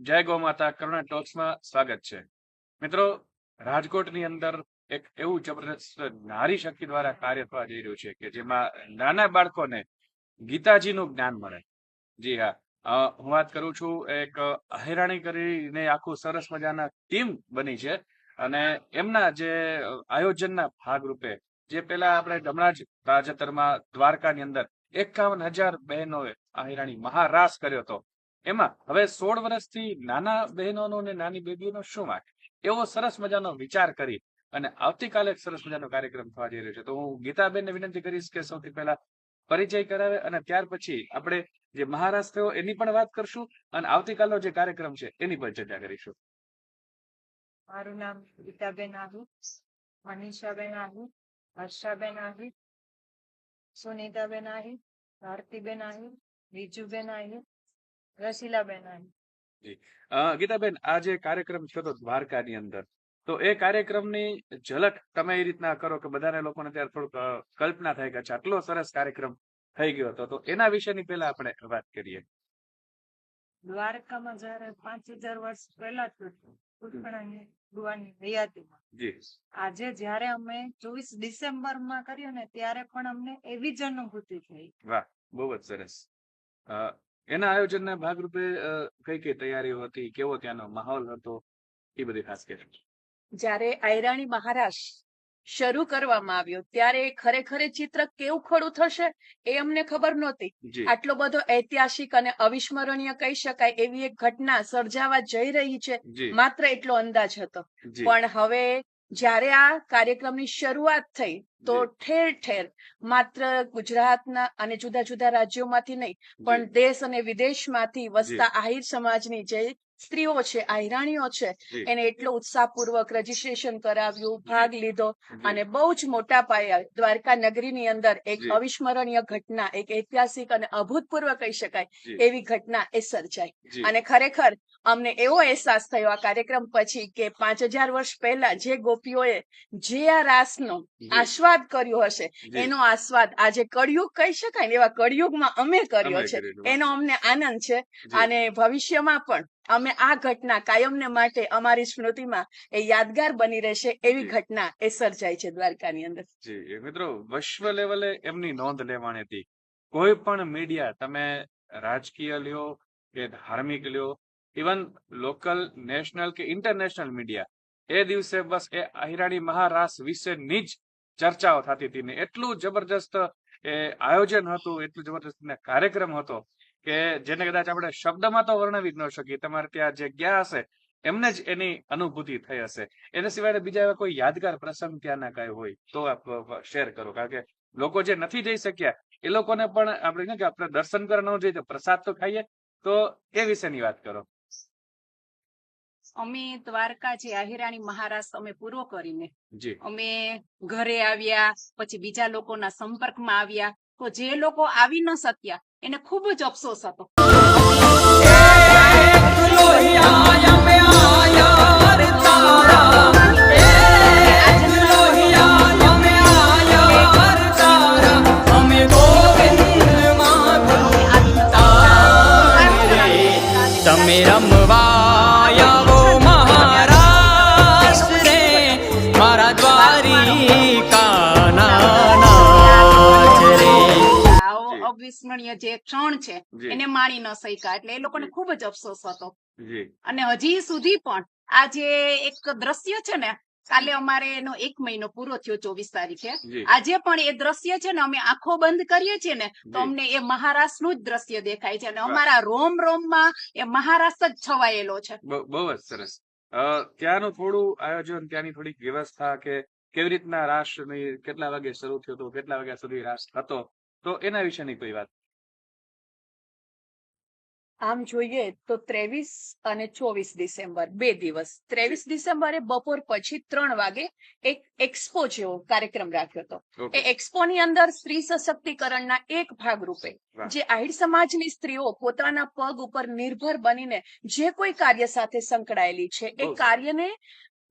જય ગૌ માતા, કરુણા ટોક્સમાં સ્વાગત છે. મિત્રો, રાજકોટની અંદર એક એવું જબરદસ્ત નારી શક્તિ દ્વારા કાર્ય થવા જઈ રહ્યું છે કે જેમાં નાના બાળકોને ગીતાજીનું જ્ઞાન મળે. જી હા હું વાત કરું છું એક હેરાણી કરીને આખું સરસ મજાના ટીમ બની છે અને એમના જે આયોજનના ભાગરૂપે જે પેલા આપણે હમણાં જ તાજેતરમાં દ્વારકાની અંદર એકાવન હજાર બહેનોએ આહિરાણી મહારાસ કર્યો હતો. એમાં, હવે સોળ વર્ષથી નાના બહેનોનો અને નાની બેબીઓનો શું વાંક? એવો સરસ મજાનો વિચાર કરી અને આવતીકાલે સરસ મજાનો કાર્યક્રમ થવા જઈ રહ્યો છે. તો હું ગીતાબેનને વિનંતી કરીશ કે સૌથી પહેલા પરિચય કરાવે અને ત્યાર પછી આપણે જે મહારાષ્ટ્ર એની પણ વાત કરશું અને આવતીકાલનો જે કાર્યક્રમ છે એની પણ ચર્ચા કરીશું. મારું નામ ગીતાબેન આહુ મનીષાબેન આહુ હર્ષાબેન આહુ સુનીતાબેન આહી ભારતીબેન આહી બીજુબેન આહી રસીલાબેન ગીતાબેન આ જે કાર્યક્રમ થયો હતો દ્વારકાની અંદર તો એ કાર્યક્રમની ઝલક તમે એ રીતના કરો કે બધાને લોકોને ત્યારે થોડુંક કલ્પના થાય કે આટલો સરસ કાર્યક્રમ થઈ ગયો હતો. તો એના વિશેની પહેલા આપણે વાત કરીએ. દ્વારકામાં જયારે પાંચ હજાર વર્ષ પહેલા થયું ભગવાનની હયાતીમાં. આજે જયારે અમે ચોવીસ ડિસેમ્બરમાં કર્યું ને ત્યારે પણ અમને એવી જ અનુભૂતિ થઈ. વાહ બહુ જ સરસ. એના આયોજનના ભાગરૂપે કઈ કઈ તૈયારીઓ હતી? કેવો ત્યાંનો માહોલ હતો? એ બધી ખાસ કરી. જ્યારે આયરાણી મહારાજ શરૂ કરવામાં આવ્યો ત્યારે ખરેખર ચિત્ર કેવું ખડું થશે એ અમને ખબર નહોતી. આટલો બધો ઐતિહાસિક અને અવિસ્મરણીય કહી શકાય એવી એક ઘટના સર્જાવા જઈ રહી છે માત્ર એટલો અંદાજ હતો. પણ હવે જ્યારે આ કાર્યક્રમની શરૂઆત થઈ તો ઠેર ઠેર માત્ર ગુજરાતના અને જુદા જુદા રાજ્યોમાંથી નહીં પણ દેશ અને વિદેશમાંથી વસતા આહિર સમાજની જે સ્ત્રીઓ છે આહિરાણીઓ છે એને એટલો ઉત્સાહપૂર્વક રજીસ્ટ્રેશન કરાવ્યું ભાગ લીધો અને બહુ જ મોટા પાયે દ્વારકા નગરીની અંદર એક અવિસ્મરણીય ઘટના એક ઐતિહાસિક અને અભૂતપૂર્વ કહી શકાય એવી ઘટના એ સર્જાઈ. અને ખરેખર અમને એવો અહેસાસ થયો આ કાર્યક્રમ પછી કે પાંચ હજાર વર્ષ પહેલા જે ગોપીઓએ જે આ રાસનો આસ્વાદ કર્યો હશે એનો આસ્વાદ આજે કળિયુગ કહી શકાય ને એવા કળિયુગમાં અમે કર્યો છે. એનો અમને આનંદ છે અને ભવિષ્યમાં પણ અમે આ ઘટના કાયમને માટે અમારી સ્મૃતિમાં એ યાદગાર બની રહેશે એવી ઘટના એ સર્જાય છે દ્વારકાની અંદર. જી મિત્રો વિશ્વ લેવલે એમની નોંધ લેવાની હતી. કોઈ પણ મીડિયા તમે રાજકીય લ્યો કે ધાર્મિક લ્યો ઇવન લોકલ નેશનલ કે ઇન્ટરનેશનલ મીડિયા એ દિવસે બસ એ અહિરાણી મહારાસ વિશેની જ ચર્ચાઓ થતી હતી ને એટલું જબરજસ્ત એ આયોજન હતું એટલું જબરજસ્ત કાર્યક્રમ હતો કે જેને કદાચ આપણે શબ્દમાં તો વર્ણવી ન શકીએ તમારે ત્યાં જે ગયા હશે એમને જ એની અનુભૂતિ થઈ હશે. એના સિવાય બીજા એવા કોઈ યાદગાર પ્રસંગ ત્યાંના કઈ હોય તો આપ શેર કરો. કારણ કે લોકો જે નથી જઈ શક્યા એ લોકોને પણ આપણે કે આપણે દર્શન કરવા ન જઈએ તો પ્રસાદ તો ખાઈએ. તો એ વિશેની વાત કરો. અમે દ્વારકા જે આહિરાણી મહારાજ અમે પૂરો કરીને અમે ઘરે આવ્યા પછી બીજા લોકોના સંપર્કમાં આવ્યા. તો જે લોકો આવી ન શક્યા એને ખૂબ જ અફસોસ હતો તમે અવિસ્મરણીય જે ક્ષણ છે એને માણી ન શક્યા. એટલે એ લોકોને ખૂબ જ અફસોસ હતો. અને હજી સુધી પણ આ જે એક દ્રશ્ય છે ને કાલે અમારે એનો એક મહિનો પૂરો થયો ચોવીસ તારીખે. આજે પણ એ દ્રશ્ય છે ને અમે આંખો બંધ કરીએ છીએ ને તો અમને એ મહારાષ્ટ્રનું જ દ્રશ્ય દેખાય છે. અને અમારા રોમ રોમમાં એ મહારાષ્ટ્ર જ છવાયેલો છે. બહુ જ સરસ. ત્યાંનું થોડું આયોજન ત્યાંની થોડીક વ્યવસ્થા કે કેવી રીતના રાસની કેટલા વાગે શરૂ થયો હતો કેટલા વાગ્યા સુધી રાસ હતો તો એના વિશેની કોઈ વાત? આમ જોઈએ તો ત્રેવીસ અને ચોવીસ ડિસેમ્બર બે દિવસ. ત્રેવીસ ડિસેમ્બરે બપોર પછી ત્રણ વાગે એક એક્સપો જેવો કાર્યક્રમ રાખ્યો હતો. એ એક્સપો ની અંદર સ્ત્રી સશક્તિકરણના એક ભાગ રૂપે જે આહિર સમાજની સ્ત્રીઓ પોતાના પગ ઉપર નિર્ભર બનીને જે કોઈ કાર્ય સાથે સંકળાયેલી છે એ કાર્યને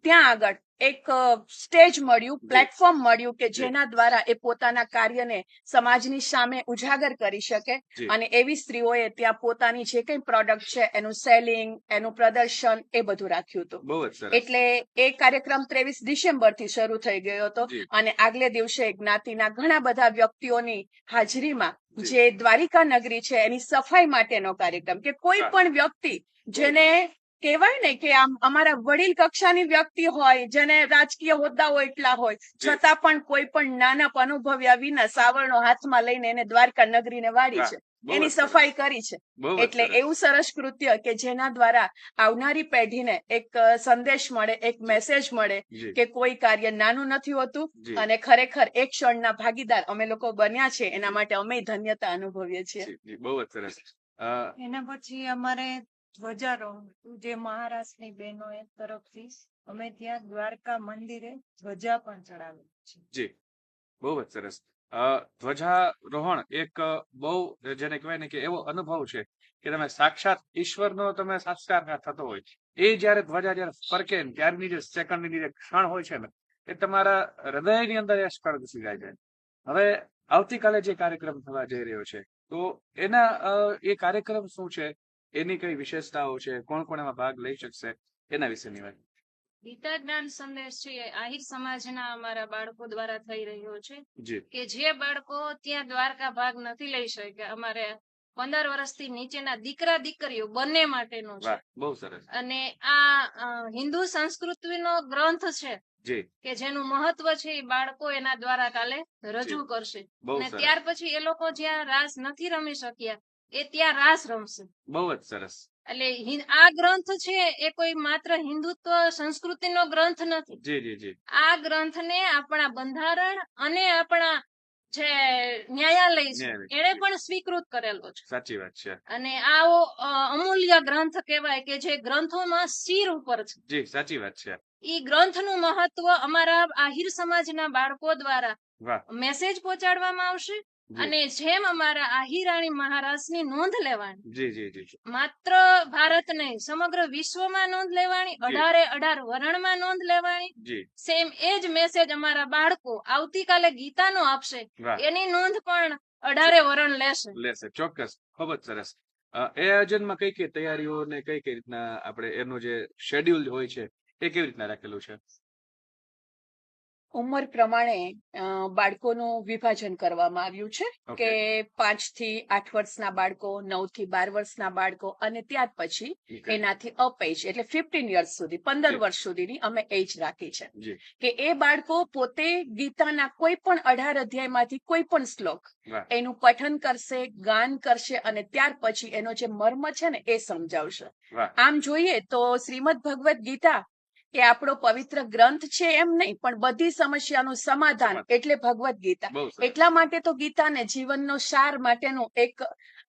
ત્યાં આગળ એક સ્ટેજ મળ્યું પ્લેટફોર્મ મળ્યું કે જેના દ્વારા એ પોતાના કાર્યને સમાજની સામે ઉજાગર કરી શકે અને એવી સ્ત્રીઓએ ત્યાં પોતાની જે કઈ પ્રોડક્ટ છે એનું સેલિંગ એનું પ્રદર્શન એ બધું રાખ્યું હતું. એટલે એ કાર્યક્રમ ત્રેવીસ ડિસેમ્બરથી શરૂ થઈ ગયો હતો અને આગલે દિવસે જ્ઞાતિના ઘણા બધા વ્યક્તિઓની હાજરીમાં જે. દ્વારિકા નગરી છે એની સફાઈ માટેનો કાર્યક્રમ કે કોઈ પણ વ્યક્તિ જેને કહેવાય ને કે આમ અમારા વડીલ કક્ષાની વ્યક્તિ હોય જેને રાજકીય હોદ્દાઓ એટલા હોય છતાં પણ કોઈ પણ નાના અનુભવ્યા વિના સાવરણો હાથમાં લઈને એને દ્વારકા નગરીને વાળી છે. એની સફાઈ કરી છે. એટલે એવું સરસ કૃત્ય કે જેના દ્વારા આવનારી પેઢીને એક સંદેશ મળે એક મેસેજ મળે કે કોઈ કાર્ય નાનું નથી હોતું અને ખરેખર એક ક્ષણના ભાગીદાર અમે લોકો બન્યા છે એના માટે અમે ધન્યતા અનુભવીએ છીએ. બહુ સરસ. એના પછી અમારે ધ્વજારોહણ જે મહારાષ્ટ્રની બહેનોએ તરફથી અમે ત્યાં દ્વારકા મંદિરે ધ્વજા પણ ચડાવી છે. જી, બહુ જ સરસ. ધ્વજારોહણ એક બહુ જેને કહેવાય ને કે એવો અનુભવ છે કે તમે સાક્ષાત ઈશ્વરનો તમે સાક્ષાત્કાર થતો હોય. એ જયારે ધ્વજા જયારે ફરકે ત્યારની જે સેકન્ડની જે ક્ષણ હોય છે ને, એ તમારા હૃદયની અંદર એ ક્ષણ ઘૂસી જાય છે. હવે આવતીકાલે જે કાર્યક્રમ થવા જઈ રહ્યો છે, તો એના એ કાર્યક્રમ શું છે? એની કઈ વિશેષતાઓ છે? કોણ કોણ એમાં ભાગ લઈ શકશે? એના વિશેની વાત ગીતા જ્ઞાન સંદેશ છે આહિર સમાજના અમારા બાળકો દ્વારા થઈ રહ્યો છે કે જે બાળકો ત્યાં દ્વારકા ભાગ નથી લઈ શક્યા. અમારે પંદર વર્ષથી નીચેના દીકરા દીકરીઓ બંને માટેનું છે. બહુ સરસ. અને આ હિન્દુ સંસ્કૃતિનો ગ્રંથ છે કે જેનું મહત્વ છે એ બાળકો એના દ્વારા કાલે રજૂ કરશે. અને ત્યાર પછી એ લોકો જ્યાં રાસ નથી રમી શક્યા એ ત્યાં રાસ રમશે. બહુ જ સરસ. એટલે આ ગ્રંથ છે એ કોઈ માત્ર હિન્દુત્વ સંસ્કૃતિનો ગ્રંથ નથી. જી જી જી. આ ગ્રંથને આપણા બંધારણ અને આપણા જે ન્યાયાલય છે એને પણ સ્વીકૃત કરેલો છે. સાચી વાત છે. અને આવો અમૂલ્ય ગ્રંથ કહેવાય કે જે ગ્રંથોમાં શિર ઉપર છે. જી સાચી વાત છે. ઈ ગ્રંથનું મહત્વ અમારા આહિર સમાજના બાળકો દ્વારા મેસેજ પહોંચાડવામાં આવશે. અને જેમ અમારા આહિરાણી મહારાજની નોંધ લેવાની જી જી જી માત્ર ભારત નહીં સમગ્ર વિશ્વમાં નોંધ લેવાની અઢારે અઢાર વરણમાં નોંધ લેવાની. સેમ એ જ મેસેજ અમારા બાળકો આવતીકાલે ગીતાનો આપશે. એની નોંધ પણ અઢારે વરણ લેશે. લેશે. ચોક્કસ. ખૂબ જ સરસ. એ આયોજનમાં કઈ કઈ તૈયારીઓ ને કઈ કઈ રીતના આપણે એનું જે શેડ્યુલ હોય છે એ કેવી રીતના રાખેલું છે? ઉંમર પ્રમાણે બાળકોનું વિભાજન કરવામાં આવ્યું છે કે પાંચથી આઠ વર્ષના બાળકો નવથી બાર વર્ષના બાળકો અને ત્યાર પછી એનાથી અપ એજ એટલે ફિફ્ટીન યર્સ સુધી પંદર વર્ષ સુધીની અમે એજ રાખી છે. કે એ બાળકો પોતે ગીતાના કોઈ પણ અઢાર અધ્યાયમાંથી કોઈ પણ શ્લોક એનું પઠન કરશે ગાન કરશે અને ત્યાર પછી એનો જે મર્મ છે ને એ સમજાવશે. આમ જોઈએ તો શ્રીમદ ભગવદ ગીતા એ આપણો પવિત્ર ગ્રંથ છે એમ નહીં પણ બધી સમસ્યાનું સમાધાન સમાધાન. એટલે ભગવદ ગીતા એટલા માટે તો ગીતાને જીવનનો સાર માટેનું એક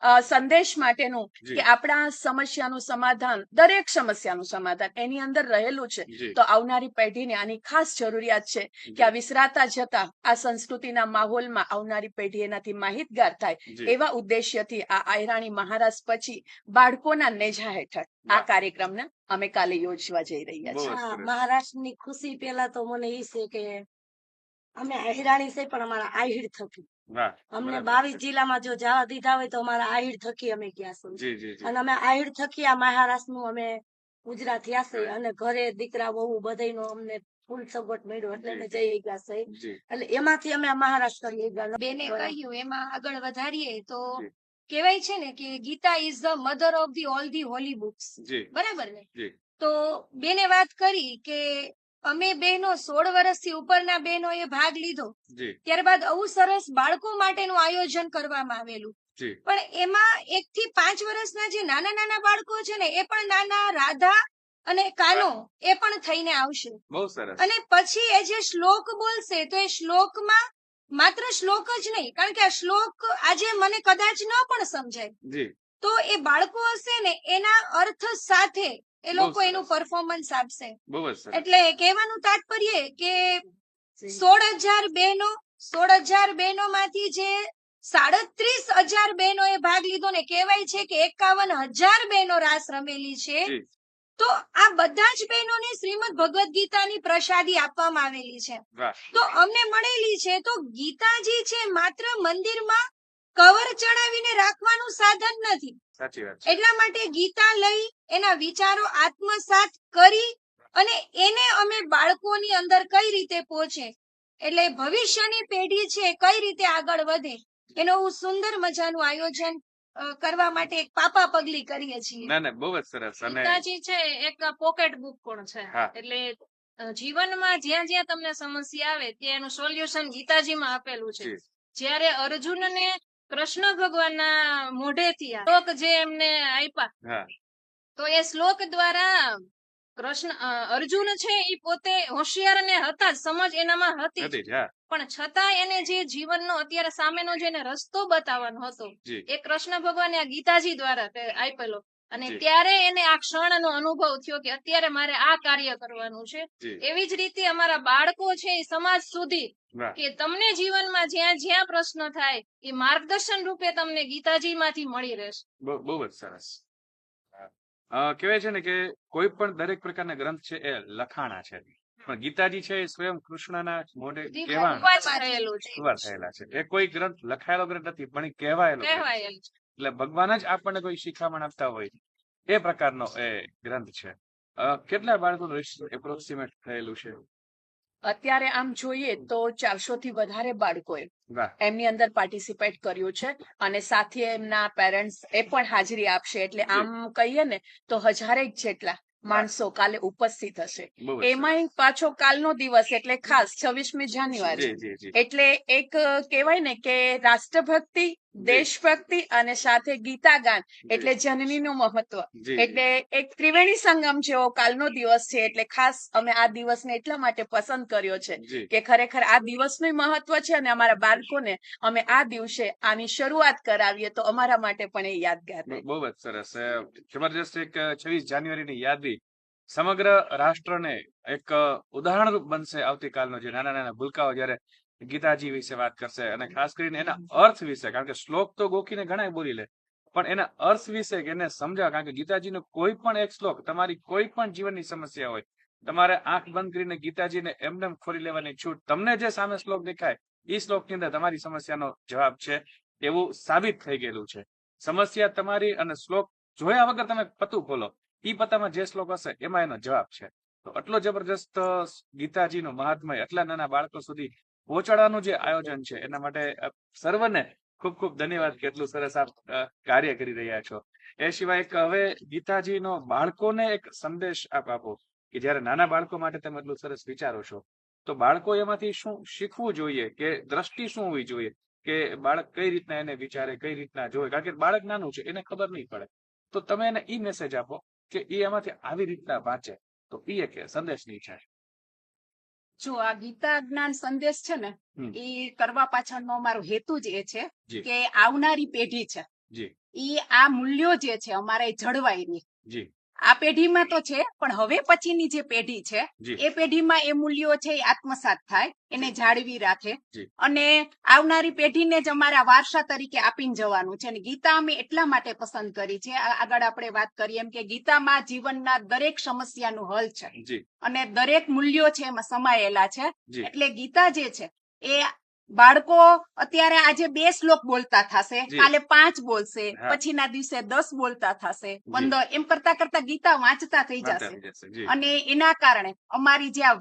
સંદેશ માટેનું કે આપણા સમસ્યાનું સમાધાન દરેક સમસ્યાનું સમાધાન એની અંદર રહેલું છે. તો આવનારી પેઢીને આની ખાસ જરૂરિયાત છે કે આ વિસરાતા જતા આ સંસ્કૃતિના માહોલમાં આવનારી પેઢી એનાથી માહિતગાર થાય એવા ઉદ્દેશ્યથી આ આયરાણી મહારાજ પછી બાળકોના નેજા હેઠળ આ કાર્યક્રમને અમે કાલે યોજવા જઈ રહ્યા છીએ. મહારાષ્ટ્રની ખુશી પેલા તો મને એ છે કે અમે આહિરાણી છે પણ અમારા આહિર થકી. અમને બાવીસ જિલ્લામાં જો જવા દીધા હોય તો અમારા આહિર થકી અમે ગયા છે જી જી જી. અને અમે આહિર થકી આ મહારાષ્ટ્રનું અમે ગુજરાત થયા છે અને ઘરે દીકરા વહુ બધાયનો અમને ફૂલ સગવડ મળ્યો એટલે અમે જઈ ગયા છે એટલે એમાંથી અમે મહારાષ્ટ્ર કરી ગયા બેને કહ્યું એમાં આગળ વધારીએ તો કેવાય કહેવાય છે ને કે Gita is the mother of the all the holy books બરાબર ને? તો બેને વાત કરી કે અમે બહેનો સોળ વર્ષથી ઉપરના બહેનોએ ભાગ લીધો. ત્યારબાદ આવું સરસ બાળકો માટેનું આયોજન કરવામાં આવેલું. પણ એમાં એક થી પાંચ વર્ષના જે નાના નાના બાળકો છે ને એ પણ નાના રાધા અને કાનો એ પણ થઈને આવશે. બહુ સરસ. અને પછી એ જે શ્લોક બોલશે તો એ શ્લોકમાં માત્ર શ્લોક જ નહીં કારણ કે આ શ્લોક આજે મને કદાચ ન પણ સમજાય. તો એ બાળકો હશે ને એના અર્થ સાથે એ લોકો એનું પરફોર્મન્સ આપશે. બહુ જ સરસ. એટલે કહેવાનું તાત્પર્ય કે સોળ હજાર બહેનો સોળ હજાર બહેનો માંથી જે સાડત્રીસ હજાર બહેનો એ ભાગ લીધો ને કહેવાય છે કે એકાવન હજાર બહેનો રાસ રમેલી છે તો આ બધા જ બહેનોને શ્રીમદ ભગવદ્ ગીતાની પ્રસાદી આપવામાં આવેલી છે. તો અમને મળેલી છે તો ગીતાજી છે માત્ર મંદિરમાં કવર ચડાવીને રાખવાનું સાધન નથી. સાચી વાત એટલા માટે ગીતા લઈ એના વિચારો આત્મસાત કરી અને એને અમે બાળકોની અંદર કઈ રીતે પહોંચે? એટલે ભવિષ્યની પેઢી છે કઈ રીતે આગળ વધે? એનું સુંદર મજાનું આયોજન કરવા માટે એક પાપા પગલી કરીએ છીએ. ના ના બહુ જ સરસ. અને ગીતાજી છે એક પોકેટ બુક પણ છે. એટલે જીવનમાં જ્યાં જ્યાં તમને સમસ્યા આવે ત્યાં એનું સોલ્યુશન ગીતાજીમાં આપેલું છે. જ્યારે અર્જુનને કૃષ્ણ ભગવાનના મોઢેથી શ્લોક જે એમને આપ્યા તો એ શ્લોક દ્વારા કૃષ્ણ અર્જુન છે એ પોતે હોશિયાર ને હતા જ સમજ એનામાં હતી પણ છતાં એને જે જીવનનો અત્યારે સામેનો જે રસ્તો બતાવવાનો હતો એ કૃષ્ણ ભગવાન ગીતાજી દ્વારા આપેલો અને ત્યારે એને આ ક્ષણનો અનુભવ થયો કે અત્યારે મારે આ કાર્ય કરવાનું છે. એવી જ રીતે અમારા બાળકો છે એ સમાજ સુધી કે તમને જીવનમાં જ્યાં જ્યાં પ્રશ્ન થાય એ માર્ગદર્શન રૂપે તમને ગીતાજીમાંથી મળી રહેશે. બહુ જ સરસ. કહેવાય છે ને કે કોઈ પણ દરેક પ્રકારના ગ્રંથ છે એ લખાણા છે. પણ ગીતાજી છે એ સ્વયં કૃષ્ણના મોઢે ઉપવાસ થયેલું છે. એ કોઈ ગ્રંથ લખાયેલો ગ્રંથ નથી પણ કહેવાયેલો છે. એટલે ભગવાન જ આપણને કોઈ શિખામણ આપતા હોય એ પ્રકારનો એ ગ્રંથ છે. કેટલા બાળકોનું એપ્રોક્સિમેટ થયેલું છે? અત્યારે આમ જોઈએ તો ચારસો થી વધારે બાળકોએ એમની અંદર પાર્ટિસિપેટ કર્યું છે અને સાથે એમના પેરેન્ટ્સ એ પણ હાજરી આપશે. એટલે આમ કહીએ ને તો હજારેક જેટલા માણસો કાલે ઉપસ્થિત હશે. એમાં એમાંય પાછો કાલનો દિવસ એટલે ખાસ છવ્વીસમી જાન્યુઆરી. એટલે એક કહેવાય ને કે રાષ્ટ્રભક્તિ દેશભક્તિ અને સાથે ગીતા ગાન એટલે જનનીનું મહત્વ. એટલે એક ત્રિવેણી સંગમ જેવો કાલનો દિવસ છે એટલે ખાસ અમે આ દિવસને એટલા માટે પસંદ કર્યો છે કે ખરેખર આ દિવસનું મહત્વ છે અને અમારા બાળકોને અમે આ દિવસે આની શરૂઆત કરાવીએ તો અમારા માટે પણ એ યાદગાર રહે. બહુ જ સરસ. જબરજસ્ત એક છવ્વીસ જાન્યુઆરીની યાદી. સમગ્ર રાષ્ટ્રને એક ઉદાહરણ બનશે આવતીકાલનો જે નાના નાના ભૂલકાઓ જ્યારે ગીતાજી વિશે વાત કરશે અને ખાસ કરીને એના અર્થ વિશે કારણ કે શ્લોક તો ગોખીને ઘણા બોલી લે. પણ એના અર્થ વિશે એને સમજાવ કારણ કે ગીતાજીનો કોઈ પણ એક શ્લોક તમારી કોઈ પણ જીવનની સમસ્યા હોય તમારે આંખ બંધ કરીને ગીતાજીને એમને ખોલી લેવાની છૂટ તમને જે સામે શ્લોક દેખાય એ શ્લોકની અંદર તમારી સમસ્યાનો જવાબ છે એવું સાબિત થઈ ગયેલું છે. સમસ્યા તમારી અને શ્લોક જોયા વગર તમે પતું ખોલો ઈ પતામાં જે શ્લોક હશે એમાં એનો જવાબ છે. તો આટલો જબરજસ્ત ગીતાજીનો મહાત્મય આટલા નાના બાળકો સુધી પહોંચાડવાનું જે આયોજન છે, એના માટે સર્વને ખૂબ ખૂબ ધન્યવાદ કેટલું સરસ આપ કાર્ય કરી રહ્યા છો. એ સિવાય એક હવે ગીતાજીનો બાળકોને એક સંદેશ આપ આપો કે જ્યારે નાના બાળકો માટે તમે એટલું સરસ વિચારો છો, તો બાળકો એમાંથી શું શીખવું જોઈએ? કે દ્રષ્ટિ શું હોવી જોઈએ? કે બાળક કઈ રીતના એને વિચારે, કઈ રીતના જોવે? કારણ કે બાળક નાનું છે, એને ખબર નહીં પડે. તો તમે એને ઈ મેસેજ આપો કે એ એમાંથી આવી રીતના વાંચે. તો એ એક સંદેશની છે. જો આ ગીતા જ્ઞાન સંદેશ છે ને એ કરવા પાછળનો અમારો હેતુ જ એ છે કે આવનારી પેઢી છે. એ આ મૂલ્યો જે છે અમારે જળવાય નહીં. જી. આ પેઢીમાં તો છે પણ હવે પછીની જે પેઢી છે એ પેઢીમાં એ મૂલ્યો છે એ આત્મસાત થાય એને જાળવી રાખે. અને આવનારી પેઢીને જ અમારા વારસા તરીકે આપીને જવાનું છે. અને ગીતા અમે એટલા માટે પસંદ કરી છે. આગળ આપણે વાત કરીએ એમ કે ગીતામાં જીવનના દરેક સમસ્યાનું હલ છે. અને દરેક મૂલ્યો છે એમાં સમાયેલા છે. એટલે ગીતા જે છે એ બાળકો અત્યારે આજે બે શ્લોક બોલતા થશે. કાલે પાંચ બોલશે. પછીના દિવસે દસ બોલતા થશે. પંદર એમ કરતા કરતા ગીતા વાંચતા થઈ જશે. અને એના કારણે અમારી જે આ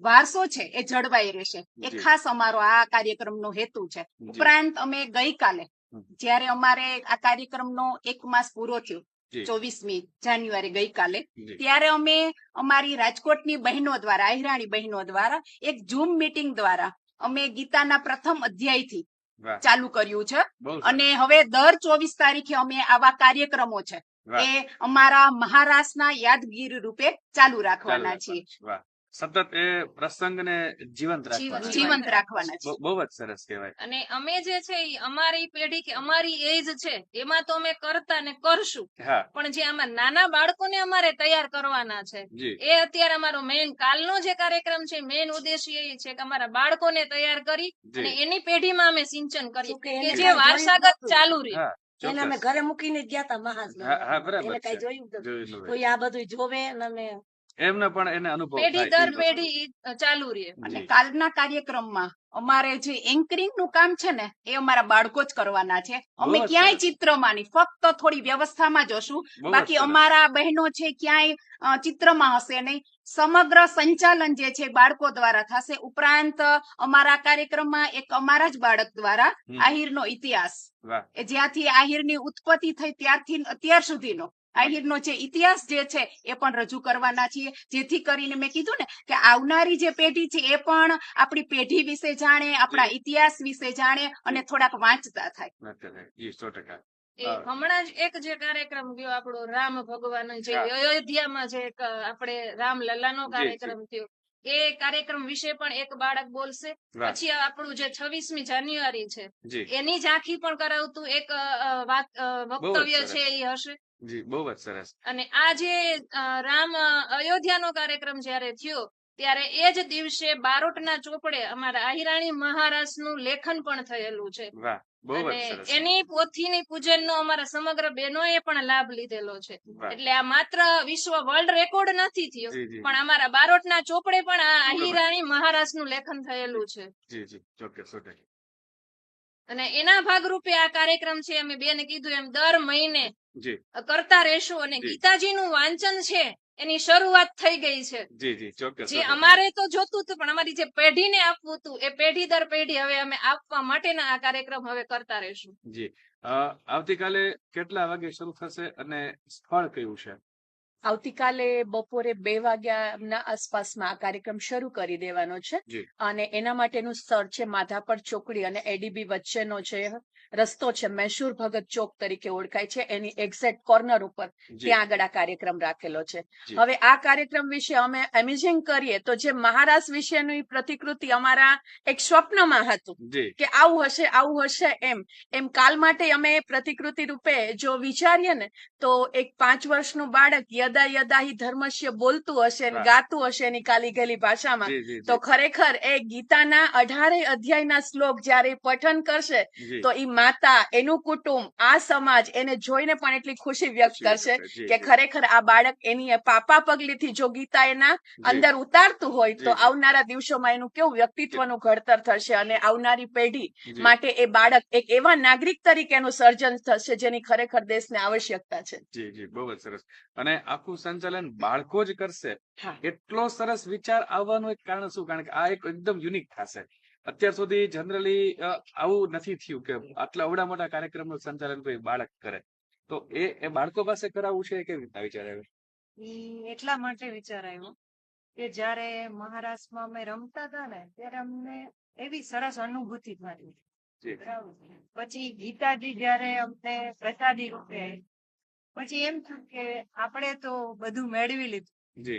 વારસો છે એ જળવાઈ રહેશે. એ ખાસ અમારો આ કાર્યક્રમનો હેતુ છે. ઉપરાંત અમે ગઈકાલે જ્યારે અમારે આ કાર્યક્રમનો એક માસ પૂરો થયો ચોવીસમી જાન્યુઆરી ગઈકાલે ત્યારે અમે અમારી રાજકોટની બહેનો દ્વારા અહિરાણી બહેનો દ્વારા એક ઝૂમ મીટિંગ દ્વારા અમે ગીતાના પ્રથમ અધ્યાયથી ચાલુ કર્યું છે. અને હવે દર ચોવીસ તારીખે અમે આવા કાર્યક્રમો છે એ અમારા મહારાષ્ટ્રના યાદગીર રૂપે ચાલુ રાખવાના છીએ. સતત એ પ્રસંગને જીવંત રાખવાના. જીવંત રાખવાના બહુ જ સરસ કહેવાય. અને અમે જે છે અમારી પેઢી કે અમારી એજ છે એમાં તો અમે કરતા ને કરશું. પણ જે આમાં નાના બાળકોને અમારે તૈયાર કરવાના છે એ અત્યારે અમારો મેઇન કાલનો જે કાર્યક્રમ છે મેઇન ઉદ્દેશ્ય એ છે કે અમારા બાળકોને તૈયાર કરી અને એની પેઢીમાં અમે સિંચન કરીએ. કે જે વારસાગત ચાલુ રહી. એને અમે ઘરે મૂકીને ગયા હતા મહાજ હા હા બરાબર એને કઈ જોયું. કોઈ આ બધું જોવે અને અમે એમને પણ એને અનુભવ પેઢી દર પેઢી ચાલુ રહે. અને કાલના કાર્યક્રમમાં અમારે જે એન્કરિંગનું કામ છે ને એ અમારા બાળકો જ કરવાના છે. અમે ક્યાંય ચિત્રમાં નહીં ફક્ત થોડી વ્યવસ્થામાં જોશું બાકી અમારા બહેનો છે ક્યાંય ચિત્રમાં હશે નહીં. સમગ્ર સંચાલન જે છે બાળકો દ્વારા થશે. ઉપરાંત અમારા કાર્યક્રમમાં એક અમારા જ બાળક દ્વારા આહિરનો ઇતિહાસ. જ્યાંથી આહિરની ઉત્પત્તિ થઈ ત્યારથી અત્યાર સુધીનો. આહિરનો જે ઇતિહાસ જે છે એ પણ રજૂ કરવાના છીએ. જેથી કરીને મેં કીધું ને કે આવનારી જે પેઢી છે એ પણ આપણી પેઢી વિશે જાણે આપણા ઇતિહાસ વિશે જાણે અને થોડાક વાંચતા થાય. સો ટકા. હમણાં જ એક જે કાર્યક્રમ ગયો આપણો રામ ભગવાન જે અયોધ્યામાં જે એક આપણે રામલલ્લાનો જી, કાર્યક્રમ થયો. એ કાર્યક્રમ વિશે પણ એક બાળક બોલશે. પછી આપણું જે છવ્વીસમી જાન્યુઆરી છે એની ઝાંખી પણ કરાવતું એક વક્તવ્ય છે એ હશે. જી બહુ જ સરસ. અને આ જે રામ અયોધ્યાનો કાર્યક્રમ જયારે થયો ત્યારે એ જ દિવસે બારોટના ચોપડે અમારા આહિરાણી મહારાજનું લેખન પણ થયેલું છે. વાહ એની પોથીની પૂજનનો અમારા સમગ્ર બહેનોએ પણ લાભ લીધેલો છે. એટલે આ માત્ર વિશ્વ વર્લ્ડ રેકોર્ડ નથી થયો પણ અમારા બારોટના ચોપડે પણ આ આહિરાણી મહારાજનું લેખન થયેલું છે. જી જી. ચોક્કસ. અને એના ભાગરૂપે આ કાર્યક્રમ છે અમે બેને કીધું એમ દર મહિને કરતા રહેશું અને. ગીતાજીનું વાંચન છે એની શરૂઆત થઈ ગઈ છે. જી જી ચોક્કસ જે અમારે તો જોતું હતું પણ અમારી જે પેઢીને આપવું હતું એ પેઢી દર પેઢી હવે અમે આપવા માટેના આ કાર્યક્રમ હવે કરતા રહેશું. જી. આવતીકાલે કેટલા વાગે શરૂ થશે અને સ્થળ કયું છે? આવતીકાલે બપોરે બે વાગ્યાના આસપાસમાં આ કાર્યક્રમ શરૂ કરી દેવાનો છે. અને એના માટેનું સ્થળ છે માધાપર ચોકડી અને એડીબી વચ્ચેનો છે રસ્તો છે મૈસૂર ભગત ચોક તરીકે ઓળખાય છે. એની એક્ઝેક્ટ કોર્નર ઉપર ત્યાં આગળ આ કાર્યક્રમ રાખેલો છે. હવે આ કાર્યક્રમ વિશે અમે એમેઝિંગ કરીએ તો જે મહારાષ્ટ્ર વિશેની પ્રતિકૃતિ અમારા એક સ્વપ્નમાં હતું કે આવું હશે આવું હશે એમ. એમ કાલ માટે અમે પ્રતિકૃતિ રૂપે જો વિચારીએ ને તો એક પાંચ વર્ષનું બાળક યદા યદા હિ ધર્મસ્ય બોલતું હશે ને ગાતું હશે એની કાલી ગયેલી ભાષામાં તો ખરેખર એ ગીતાના અઢારે અધ્યાયના શ્લોક જયારે પઠન કરશે તો એ માતા એનું કુટુંબ આ સમાજ એને જોઈને પણ એટલી ખુશી વ્યક્ત કરશે કે ખરેખર આ બાળક એની પાપા પગલીથી જો ગીતા એના અંદર ઉતારતું હોય તો આવનારા દિવસોમાં એનું કેવું વ્યક્તિત્વનું ઘડતર થશે અને આવનારી પેઢી માટે એ બાળક એક એવા નાગરિક તરીકેનું સર્જન થશે જેની ખરેખર દેશને આવશ્યકતા છે. જી જી. બહુ સરસ. અને આખું સંચાલન બાળકો જ કરશે. એટલો સરસ વિચાર આવવાનું એક કારણ શું? કારણ કે આ એક એકદમ યુનિક થશે. અત્યાર સુધી જનરલી આવું નથી થયું કે આટલા અવડા મોટા કાર્યક્રમનું સંચાલન કોઈ બાળક કરે. તો એ એ બાળકો પાસે કરાવવું છે કેવી રીતના વિચાર આવ્યો? એટલા માટે વિચાર આવ્યો કે જયારે મહારાષ્ટ્રમાં અમે રમતા હતા ને ત્યારે અમને એવી સરસ અનુભૂતિ થતી. પછી ગીતાજી જયારે અમને પ્રસાદી રૂપે પછી એમ થયું કે આપણે તો બધું મેળવી લીધું.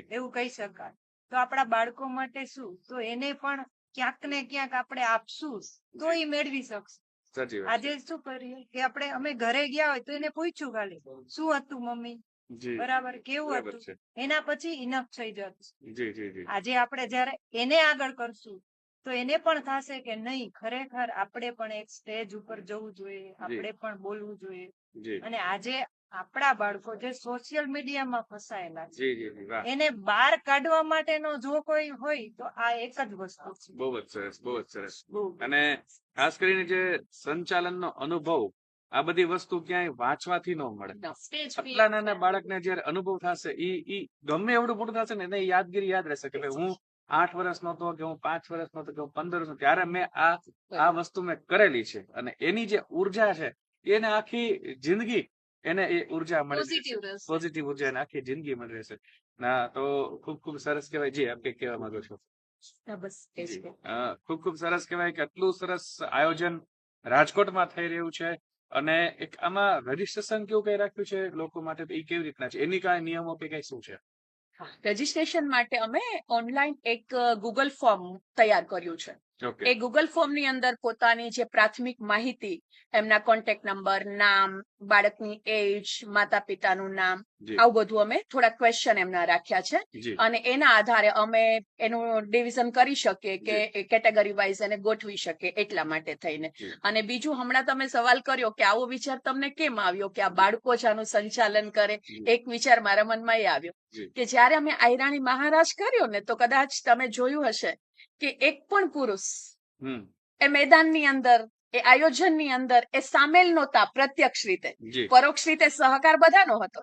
એવું કહી શકાય. તો આપણા બાળકો માટે શું? તો એને પણ ક્યાંક ને ક્યાંક આપણે આપશું તો એ મેળવી શકશે. આજે શું કરીએ કે આપણે અમે ઘરે ગયા હોય તો એને પૂછ્યું ખાલી શું હતું મમ્મી? બરાબર કેવું હતું? એના પછી ઇનફ થઈ જતું. આજે આપણે જયારે એને આગળ કરશું તો એને પણ થશે કે નહીં ખરેખર આપણે પણ એક સ્ટેજ ઉપર જવું જોઈએ આપણે પણ બોલવું જોઈએ. અને આજે આપણા બાળકો જે સોશિયલ મીડિયામાં ફસાયેલા છે. એને બહાર કાઢવા માટેનો જો કોઈ હોય તો આ એક જ વસ્તુ છે. બહુ જ સરસ બહુ જ સરસ. અને ખાસ કરીને જે સંચાલનનો અનુભવ આ બધી વસ્તુ ક્યાંય વાંચવાથી ન મળે. આટલા નાના બાળકને જયારે અનુભવ થશે ઈ ઈ ગમે એવડું મોટું થશે ને એને યાદગીરી યાદ રહેશે કે ભાઈ હું આઠ વર્ષ નો હતો કે હું પાંચ વર્ષ નો હતો કે હું પંદર વર્ષ ત્યારે મેં આ આ વસ્તુ મેં કરેલી છે. અને એની જે ઊર્જા છે એને આખી જિંદગી એને એ ઊર્જા મળે પોઝિટિવ ઊર્જા એને આખી જિંદગી મળી રહેશે ના તો ખૂબ ખૂબ સરસ કહેવાય. જી આપ કંઈક કહેવા માંગો છો? ખૂબ ખૂબ સરસ કહેવાય કે આટલું સરસ આયોજન રાજકોટમાં થઈ રહ્યું છે અને એક આમાં રજીસ્ટ્રેશન કેવું કઈ રાખ્યું છે લોકો માટે? એ કેવી રીતના છે? એની કાંઈ નિયમો કે કઈ શું છે? રજીસ્ટ્રેશન માટે અમે ઓનલાઈન એક ગૂગલ ફોર્મ તૈયાર કર્યું છે. એ ગૂગલ ફોર્મની અંદર પોતાની જે પ્રાથમિક માહિતી એમના કોન્ટેક્ટ નંબર નામ બાળકની એજ માતા પિતાનું નામ આવું બધું અમે થોડા ક્વેશ્ચન એમના રાખ્યા છે. અને એના આધારે અમે એનું ડિવિઝન કરી શકીએ કે કેટેગરી વાઇઝ એને ગોઠવી શકીએ એટલા માટે થઈને. અને બીજું હમણાં તમે સવાલ કર્યો કે આવો વિચાર તમને કેમ આવ્યો કે આ બાળકો જ આનું સંચાલન કરે? એક વિચાર મારા મનમાં એ આવ્યો કે જ્યારે અમે આયરાણી મહારાજ કર્યો ને તો કદાચ તમે જોયું હશે કે એક પણ પુરુષ એ મેદાનની અંદર એ આયોજનની અંદર એ સામેલ નહોતા પ્રત્યક્ષ રીતે. પરોક્ષ રીતે સહકાર બધાનો હતો.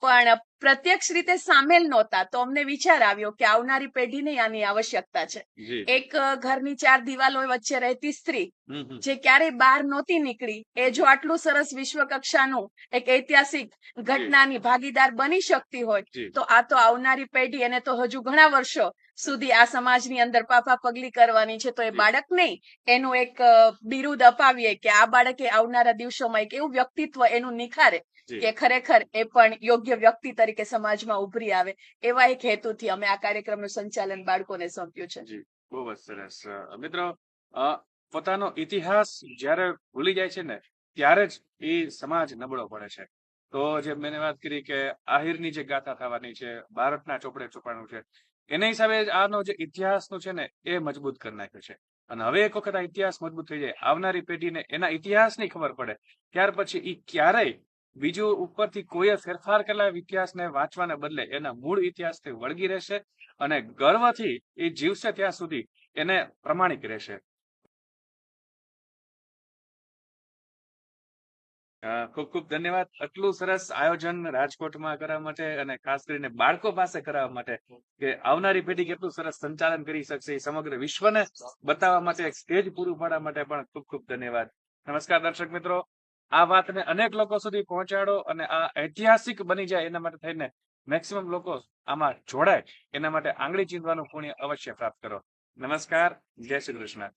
પણ પ્રત્યક્ષ રીતે સામેલ નહોતા તો અમને વિચાર આવ્યો કે આવનારી પેઢીને આની આવશ્યકતા છે. એક ઘરની ચાર દિવાલો વચ્ચે રહેતી સ્ત્રી જે ક્યારેય બહાર નહોતી નીકળી એ જો આટલું સરસ વિશ્વ કક્ષાનું એક ઐતિહાસિક ઘટનાની ભાગીદાર બની શકતી હોય તો આ તો આવનારી પેઢી એને તો હજુ ઘણા વર્ષો સુધી આ સમાજની અંદર પાપા પગલી કરવાની છે તો એ બાળક નહીં એનું એક બિરુદ અપાવીએ કે આ બાળકે આવનારા દિવસોમાં એક એવું વ્યક્તિત્વ એનું નિખારે કે ખરેખર એ પણ યોગ્ય વ્યક્તિ તરીકે સમાજમાં ઉભરી આવે એવા એક હેતુથી અમે આ કાર્યક્રમનું સંચાલન બાળકોને સોંપ્યું છે. બહુ સરસ. મિત્રો અ, પોતાનો ઇતિહાસ જ્યારે ભૂલી જાય છે ને ત્યારે જ એ સમાજ નબળો પડે છે. તો જે મેં વાત કરી કે આહિરની જે ગાથા થવાની છે ભારતના ચોપડે ચોપાણું છે એના હિસાબે આનો જે ઇતિહાસનું છે ને, એ મજબૂત કરી નાખ્યો છે. અને હવે એક વખત આ ઇતિહાસ મજબૂત થઈ જાય, આવનારી પેઢીને એના ઇતિહાસની ખબર પડે. ત્યાર પછી એ ક્યારેય બીજું ઉપરથી કોઈએ ફેરફાર કરેલા ઇતિહાસને વાંચવાને બદલે એના મૂળ ઇતિહાસથી વળગી રહેશે અને ગર્વથી એ જીવશે ત્યાં સુધી, એને પ્રમાણિક રહેશે. ખૂબ ખૂબ ધન્યવાદ. આટલું સરસ આયોજન રાજકોટમાં કરવા માટે અને ખાસ કરીને બાળકો પાસે કરાવવા માટે કે આવનારી પેઢી કેટલું સરસ સંચાલન કરી શકશે સમગ્ર વિશ્વને બતાવવા માટે, એક સ્ટેજ પૂરું પાડવા માટે પણ ખૂબ ખૂબ ધન્યવાદ. નમસ્કાર દર્શક મિત્રો. આ વાતને અનેક લોકો સુધી પહોંચાડો અને આ ઐતિહાસિક બની જાય એના માટે થઈને મેક્સિમમ લોકો આમાં જોડાય. એના માટે આંગળી ચીંધવાનું પુણ્ય અવશ્ય પ્રાપ્ત કરો. નમસ્કાર. જય શ્રી કૃષ્ણ.